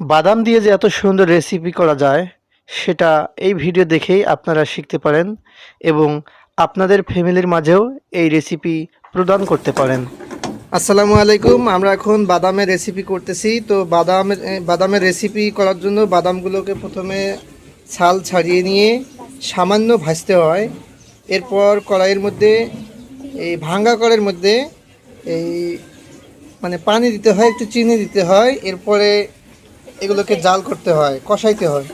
বাদাম দিয়ে যে এত সুন্দর রেসিপি করা যায়, সেটা এই ভিডিও দেখেই আপনারা শিখতে পারেন এবং আপনাদের ফ্যামিলির মাঝেও এই রেসিপি প্রদান করতে পারেন। আসসালামু আলাইকুম, আমরা এখন বাদামের রেসিপি করতেছি। তো বাদামের বাদামের রেসিপি করার জন্য বাদামগুলোকে প্রথমে ছাল ছাড়িয়ে নিয়ে সামান্য ভাজতে হয়। এরপর কড়াইয়ের মধ্যে, এই ভাঙ্গা কড়াইয়ের মধ্যে এই মানে পানি দিতে হয়, একটু চিনি দিতে হয়। এরপরে এগুলোকে জাল করতে হয়, কষাইতে হয়।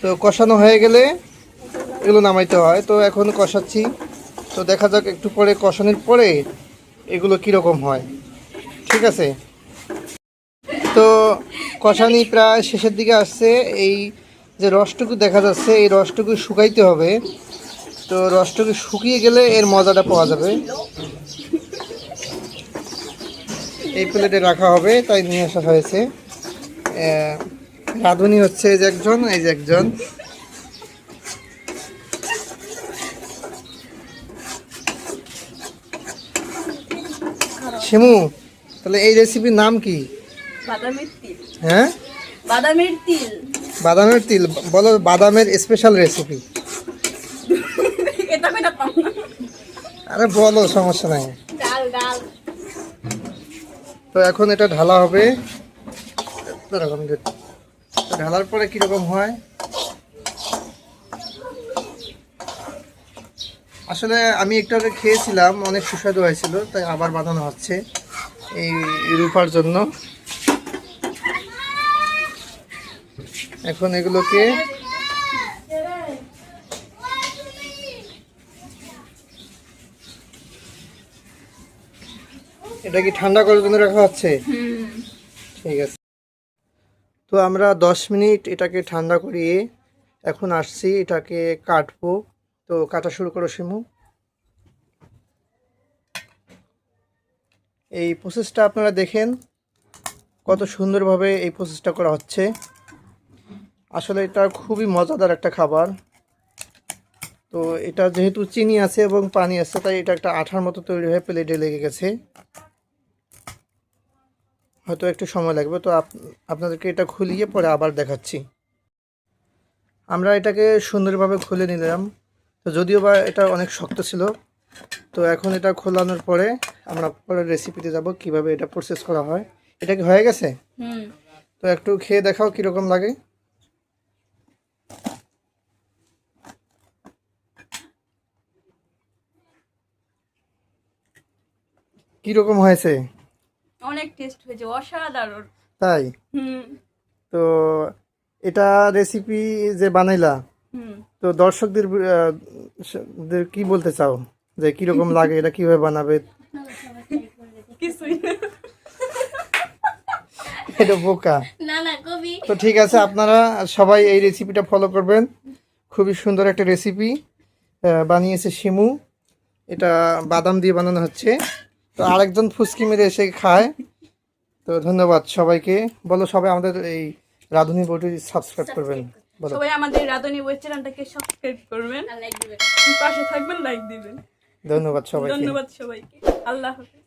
তো কষানো হয়ে গেলে এগুলো নামাইতে হয়। তো এখন কষাচ্ছি। তো দেখা যাক একটু পরে কষানোর পরে এগুলো কীরকম হয়। ঠিক আছে? তো কষানি প্রায় শেষের দিকে আসছে। এই যে রসটুকু দেখা যাচ্ছে, এই রসটুকু শুকাইতে হবে। তো রসটুকু শুকিয়ে গেলে এর মজাটা পাওয়া যাবে। এই প্লেটে রাখা হবে, তাই নিয়ে আসা হয়েছে। রাঁধুনি হচ্ছে এই যে একজন এই যে একজন। শিমু তাহলে এই রেসিপির নাম কি? বাদামের তিল। হ্যাঁ? বাদামের তিল। বাদামের তিল বলো বাদামের স্পেশাল রেসিপি আরে বলো সমস্যা নাই। তো এখন এটা ঢালা হবে। দাঁড়াও, আমি। ঢালার পরে কীরকম হয়? আসলে আমি একটু আগে খেয়েছিলাম অনেক সুস্বাদু হয়েছিল তাই আবার বানানো হচ্ছে এই রূপার জন্য। এখন এগুলোকে এটা কি ঠান্ডা করার জন্য রাখা হচ্ছে? ঠিক আছে। তো আমরা দশ মিনিট এটাকে ঠান্ডা করিয়ে এখন আসছি, এটাকে কাটবো। তো কাটা শুরু করো শিমু। এই প্রসেসটা আপনারা দেখেন কত সুন্দরভাবে এই প্রসেসটা করা হচ্ছে। আসলে এটা খুবই মজাদার একটা খাবার। তো এটা যেহেতু চিনি আছে এবং পানি আছে, তাই এটা একটা আঠার মতো তৈরি হয়ে প্লেটে লেগে গেছে। হয়তো একটু সময় লাগবে তো আপ- আপনাদেরকে এটা খুলিয়ে পরে আবার দেখাচ্ছি। আমরা এটাকে সুন্দরভাবে খুলে নিলাম। তো যদিও বা এটা অনেক শক্ত ছিল তো এখন এটা খোলানোর পরে আমরা পরে রেসিপিতে যাব কীভাবে এটা প্রসেস করা হয়। এটা কি হয়ে গেছে? তো একটু খেয়ে দেখাও কীরকম লাগে। কীরকম হয়েছে? অনেক টেস্ট হয়েছে অসাধারণ। তাই? হুম। তো এটা রেসিপি যে বানাইলা তো দর্শকদের কি বলতে চাও? যে কীরকম লাগে এটা কীভাবে বানাবে? এটা বোকা। না না কবি। তো ঠিক আছে আপনারা সবাই এই রেসিপিটা ফলো করবেন। খুবই সুন্দর একটা রেসিপি বানিয়েছে শিমু। এটা বাদাম দিয়ে বানানো হচ্ছে। তো আরেকজন ফুসকি মেরে এসে খায়। তো ধন্যবাদ সবাইকে। বলো সবাই আমাদের এই রাধুনি বইটি সাবস্ক্রাইব করবেন। বলো। সবাই আমাদের রাধুনি বই চ্যানেলটাকে সাবস্ক্রাইব করবেন। পাশে থাকবেন লাইক দিবেন। ধন্যবাদ সবাইকে। ধন্যবাদ সবাইকে। আল্লাহ হাফেজ।